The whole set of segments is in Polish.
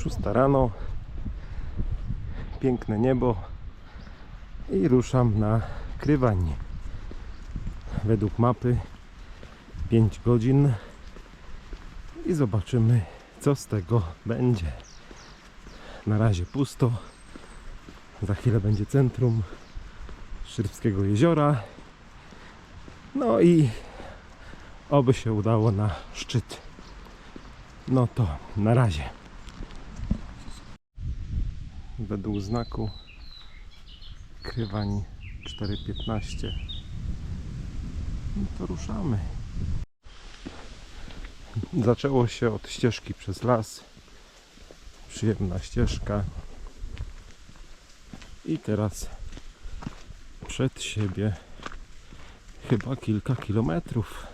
Szósta rano. Piękne niebo. I ruszam na krywanie. Według mapy 5 godzin. I zobaczymy, co z tego będzie. Na razie pusto. Za chwilę będzie centrum Szyrwskiego Jeziora. No i oby się udało na szczyt. No to na razie. Według znaku Krywań 4.15 no to ruszamy. Zaczęło się od ścieżki przez las. Przyjemna ścieżka. I teraz przed siebie chyba kilka kilometrów.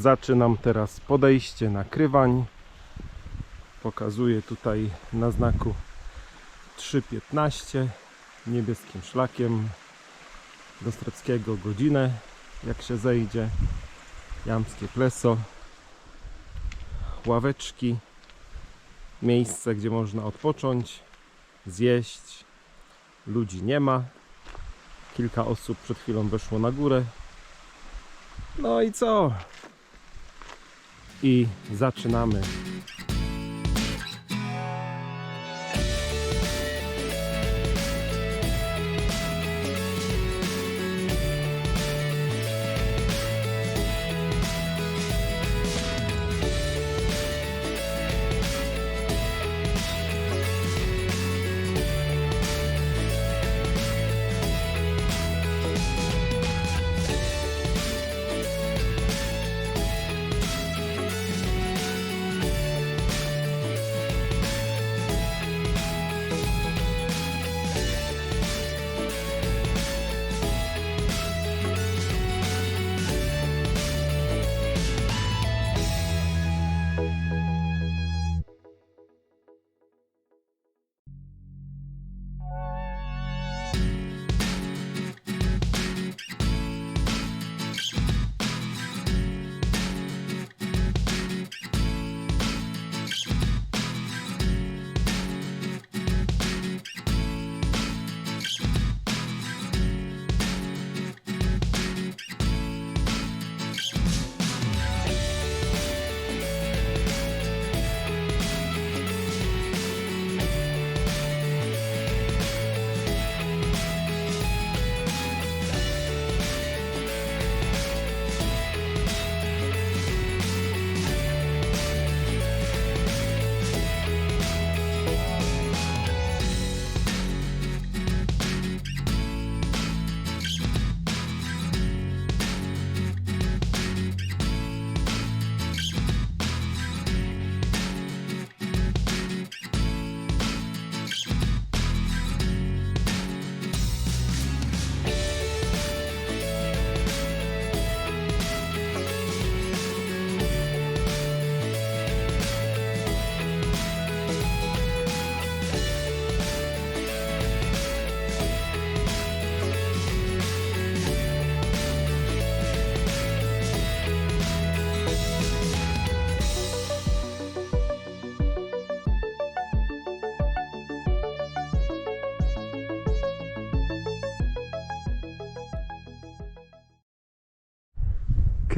Zaczynam teraz podejście na Krywań. Pokazuję tutaj na znaku 3.15 niebieskim szlakiem do Streckiego godzinę jak się zejdzie Jamskie Pleso ławeczki miejsce gdzie można odpocząć zjeść ludzi nie ma kilka osób przed chwilą weszło na górę no i co? I zaczynamy.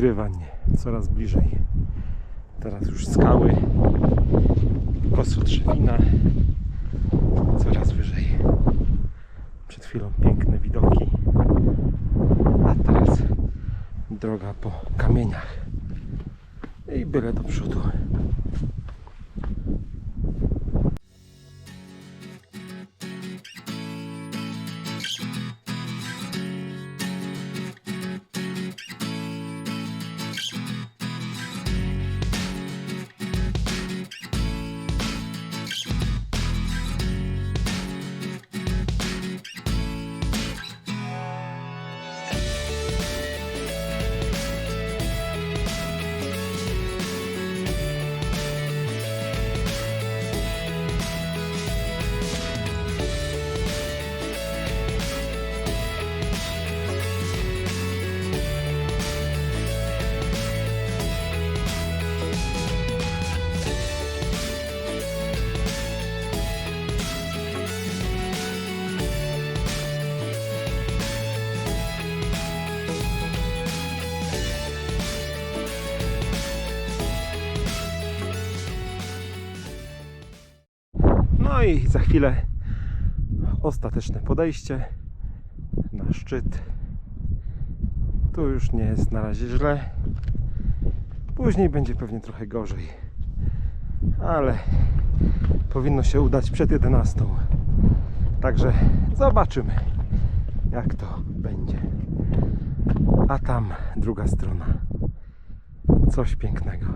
Krywań coraz bliżej. Teraz już skały, Kostrzewina, coraz wyżej. Przed chwilą piękne widoki, a teraz droga po kamieniach i byle do przodu. No i za chwilę ostateczne podejście na szczyt. Tu już nie jest na razie źle. Później będzie pewnie trochę gorzej. Ale powinno się udać przed 11. Także zobaczymy, jak to będzie. A tam druga strona. Coś pięknego.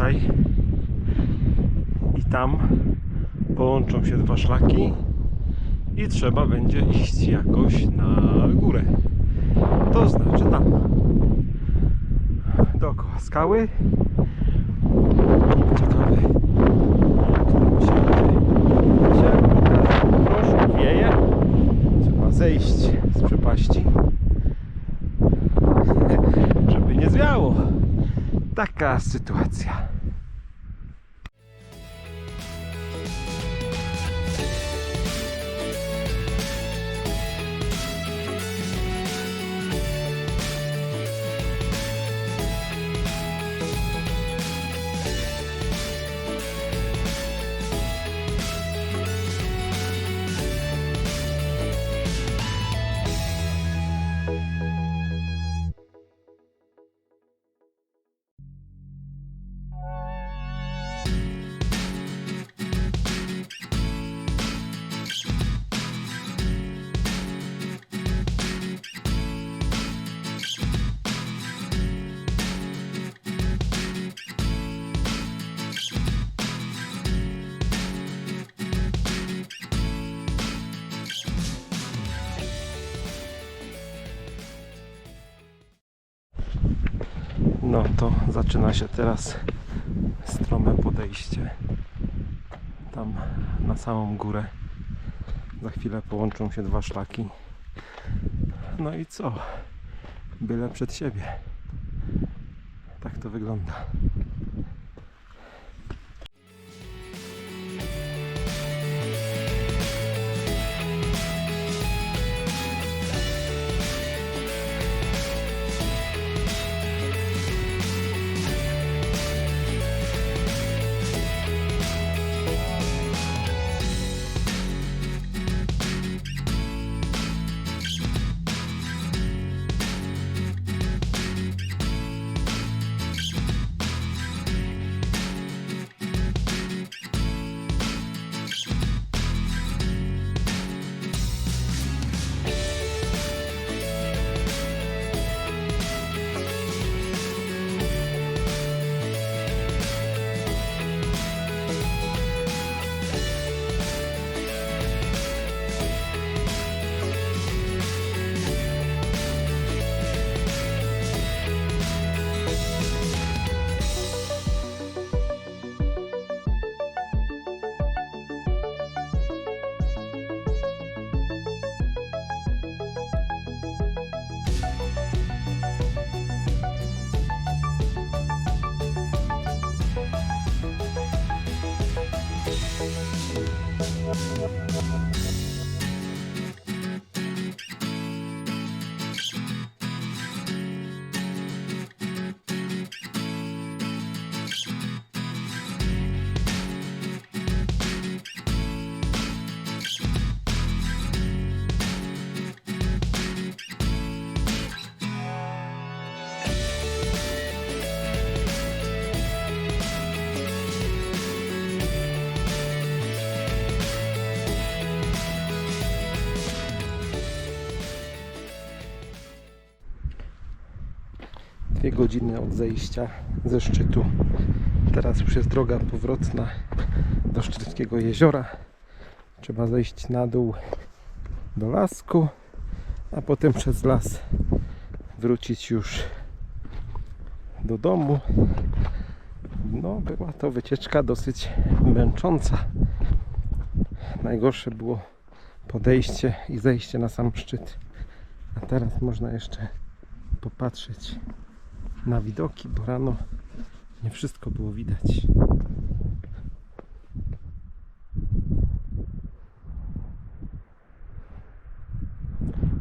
Tutaj. I tam połączą się dwa szlaki. I trzeba będzie iść jakoś na górę. To znaczy tam. Dookoła skały. Ciekawe jak tam się. Proszę, wieje. Trzeba zejść z przepaści. Żeby nie zwiało. Taka sytuacja. To zaczyna się teraz strome podejście. Tam na samą górę. Za chwilę połączą się dwa szlaki. No i co? Byle przed siebie. Tak to wygląda. Dwie godziny od zejścia ze szczytu. Teraz już jest droga powrotna do Szczytskiego jeziora. Trzeba zejść na dół do lasku, a potem przez las wrócić już do domu. No, była to wycieczka dosyć męcząca. Najgorsze było podejście i zejście na sam szczyt. A teraz można jeszcze popatrzeć na widoki, bo rano nie wszystko było widać.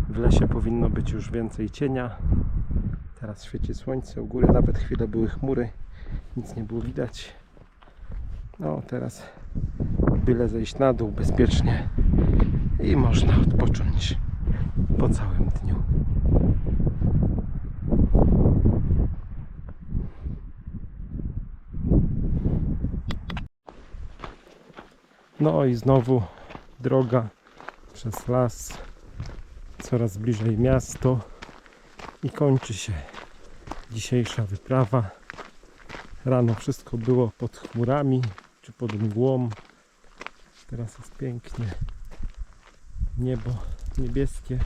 W lesie powinno być już więcej cienia. Teraz świeci słońce, u góry nawet chwilę były chmury, nic nie było widać. No teraz byle zejść na dół bezpiecznie i można odpocząć po całym No i znowu droga przez las, coraz bliżej miasto i kończy się dzisiejsza wyprawa. Rano wszystko było pod chmurami czy pod mgłą. Teraz jest pięknie. Niebo niebieskie.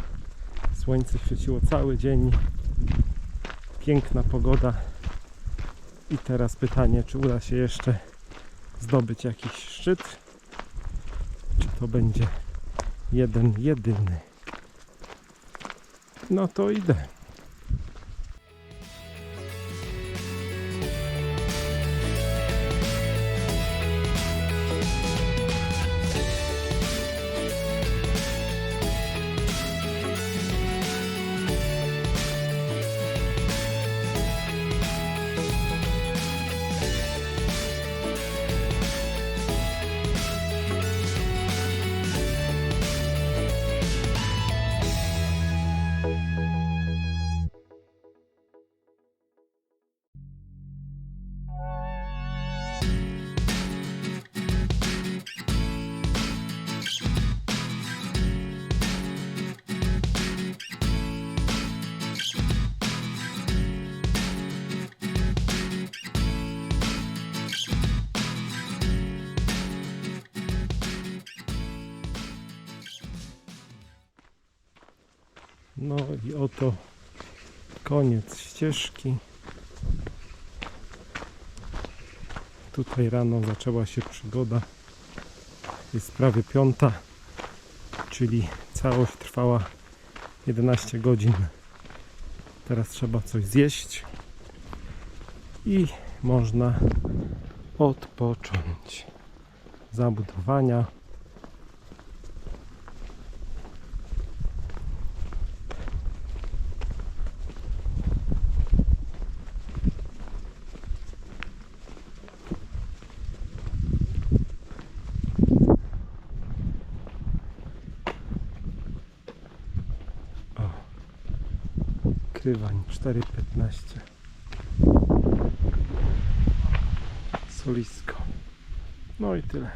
Słońce świeciło cały dzień. Piękna pogoda. I teraz pytanie, czy uda się jeszcze zdobyć jakiś szczyt? To będzie jeden, jedyny? No to idę. No i oto koniec ścieżki. Tutaj rano zaczęła się przygoda. Jest prawie piąta, czyli całość trwała 11 godzin. Teraz trzeba coś zjeść i można odpocząć. Zabudowania. Krywań 4,15 Solisko. No i tyle.